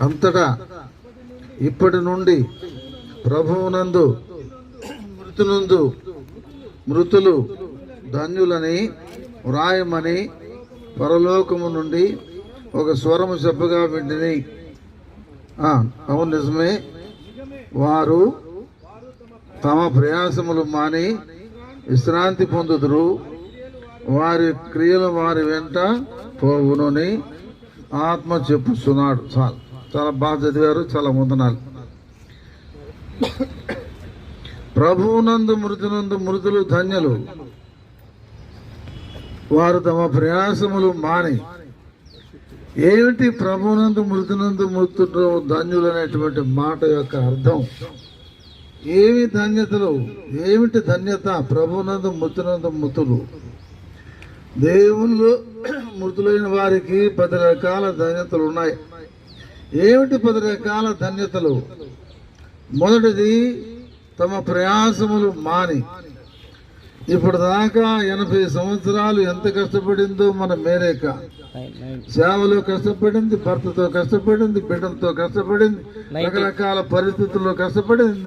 అంతటా ఇప్పటి నుండి ప్రభువునందు మృతునందు మృతులు ధన్యులని వ్రాయమని పరలోకము నుండి ఒక స్వరము చెప్పగా వింటిని. అవును నిజమే. వారు తమ ప్రయాసములు మాని విశ్రాంతి పొందుదురు. వారి క్రియలు వారి వెంట పోవునని ఆత్మ చెప్పుస్తున్నాడు చాలు. చాలా బాగా చదివారు చాలా ముందనాలు ప్రభువునందు మృతునందు మృతులు ధన్యులు. వారు తమ ప్రయాసములు మాని. ఏమిటి ప్రభునందు మృతునందు మృతుడు ధన్యులు అనేటువంటి మాట యొక్క అర్థం? ఏమి ధన్యతలు? ఏమిటి ధన్యత? ప్రభునందు మృతునందు మృతులు. దేవుళ్ళు మృతులైన వారికి పది రకాల ధన్యతలు ఉన్నాయి. ఏమిటి పది రకాల ధన్యతలు? మొదటిది తమ ప్రయాసములు మాని. ఇప్పుడు దాకా ఎనభై సంవత్సరాలు ఎంత కష్టపడిందో మన మేరేక సేవలో కష్టపడింది భర్తతో కష్టపడింది బిడ్డలతో కష్టపడింది రకరకాల పరిస్థితుల్లో కష్టపడింది.